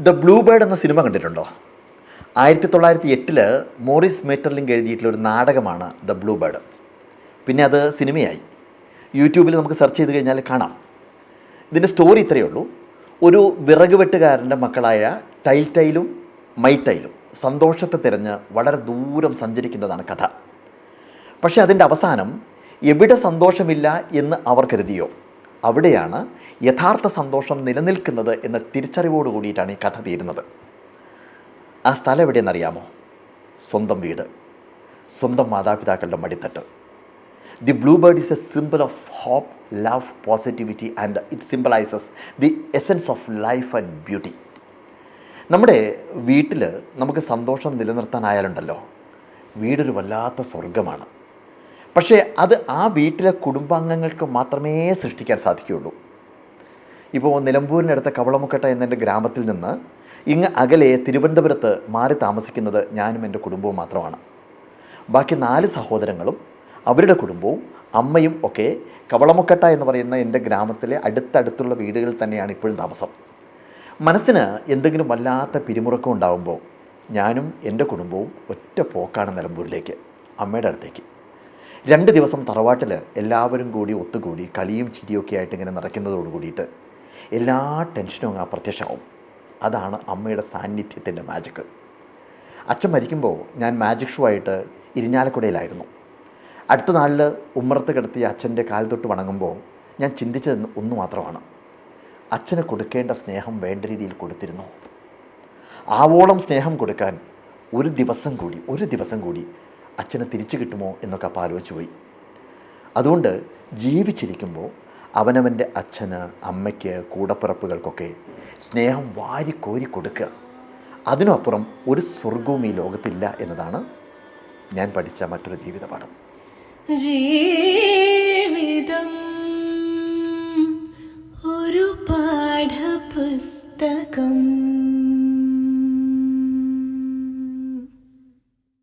The Blue Bird എന്ന cinema കണ്ടിട്ടുണ്ടോ? ആയിരത്തി തൊള്ളായിരത്തി എട്ടിൽ മോറിസ് മേറ്റർലിംഗ് എഴുതിയിട്ടുള്ള ഒരു നാടകമാണ് ദ ബ്ലൂ ബേർഡ് പിന്നെ അത് സിനിമയായി. യൂട്യൂബിൽ നമുക്ക് സെർച്ച് ചെയ്ത് കഴിഞ്ഞാൽ കാണാം. ഇതിന്റെ സ്റ്റോറി ഇത്രയേ ഉള്ളൂ. ഒരു വിറക് വെട്ടുകാരന്റെ മക്കളായ ടൈൽ ടൈലും മൈറ്റൈലും സന്തോഷത്തെ തിരഞ്ഞ് വളരെ ദൂരം സഞ്ചരിക്കുന്നതാണ് കഥ. പക്ഷേ അതിന്റെ അവസാനം എവിടെ സന്തോഷമില്ല എന്ന് അവർ കരുതിയോ? അവിടെയാണ് യഥാർത്ഥ സന്തോഷം നിലനിൽക്കുന്നത് എന്ന തിരിച്ചറിവോട് കൂടിയിട്ടാണ് ഈ കഥ തീരുന്നത്. ആ സ്ഥലം എവിടെയെന്നറിയാമോ? സ്വന്തം വീട്. സ്വന്തം മാതാപിതാക്കളുടെ മടിത്തട്ട്. The Blue Bird is a symbol of hope love positivity and it symbolises the essence of life and beauty നമ്മുടെ വീട്ടിൽ നമുക്ക് സന്തോഷം നിലനിർത്താനായാലുണ്ടല്ലോ വീടൊരു വല്ലാത്ത സ്വർഗമാണ് പക്ഷേ അത് ആ വീട്ടിലെ കുടുംബാംഗങ്ങൾക്ക് മാത്രമേ സൃഷ്ടിക്കാൻ സാധിക്കുകയുള്ളൂ. ഇപ്പോൾ നിലമ്പൂരിനടുത്ത കവളമുക്കട്ട എന്നെന്റെ ഗ്രാമത്തിൽ നിന്ന് ഇങ്ങ് അകലെ തിരുവനന്തപുരത്ത് മാറി താമസിക്കുന്നത് ഞാനും എന്റെ കുടുംബവും മാത്രമാണ്. ബാക്കി നാല് സഹോദരങ്ങളും അവരുടെ കുടുംബവും അമ്മയും ഒക്കെ കവളമുക്കട്ട എന്ന് പറയുന്ന എന്റെ ഗ്രാമത്തിലെ അടുത്തടുത്തുള്ള വീടുകളിൽ തന്നെയാണ് ഇപ്പോഴും താമസം. മനസ്സിന് എന്തെങ്കിലും വല്ലാത്ത പിരിമുറക്കം ഉണ്ടാകുമ്പോൾ ഞാനും എന്റെ കുടുംബവും ഒറ്റ പോക്കാണ് നിലമ്പൂരിലേക്ക് അമ്മയുടെ അടുത്തേക്ക്. രണ്ട് ദിവസം തറവാട്ടിൽ എല്ലാവരും കൂടി ഒത്തുകൂടി കളിയും ചിരിയൊക്കെ ആയിട്ട് ഇങ്ങനെ നടക്കുന്നതോട് കൂടിയിട്ട് എല്ലാ ടെൻഷനും അങ്ങ് അപ്രത്യക്ഷമാവും. അതാണ് അമ്മയുടെ സാന്നിധ്യത്തിന്റെ മാജിക്ക് അച്ഛൻ മരിക്കുമ്പോൾ ഞാൻ മാജിക് ഷോ ആയിട്ട് ഇരിഞ്ഞാലക്കുടയിലായിരുന്നു. അടുത്ത നാളിൽ ഉമ്മറത്ത് കിടത്തി അച്ഛന്റെ കാൽ തൊട്ട് വണങ്ങുമ്പോൾ ഞാൻ ചിന്തിച്ചത് ഒന്ന് മാത്രമാണ്. അച്ഛന് കൊടുക്കേണ്ട സ്നേഹം വേണ്ട രീതിയിൽ കൊടുത്തിരുന്നു. ആവോളം സ്നേഹം കൊടുക്കാൻ ഒരു ദിവസം കൂടി ഒരു ദിവസം കൂടി അച്ഛന് തിരിച്ചു കിട്ടുമോ എന്നൊക്കെ അപ്പം ആലോചിച്ചു പോയി. അതുകൊണ്ട് ജീവിച്ചിരിക്കുമ്പോൾ അവനവന്റെ അച്ഛന് അമ്മയ്ക്ക് കൂടപ്പിറപ്പുകൾക്കൊക്കെ സ്നേഹം വാരിക്കോരി കൊടുക്കുക. അതിനപ്പുറം ഒരു സ്വർഗവും ഈ ലോകത്തില്ല എന്നതാണ് ഞാൻ പഠിച്ച മറ്റൊരു ജീവിതപാഠം. ജീവിതം ഒരു പാഠപുസ്തകം.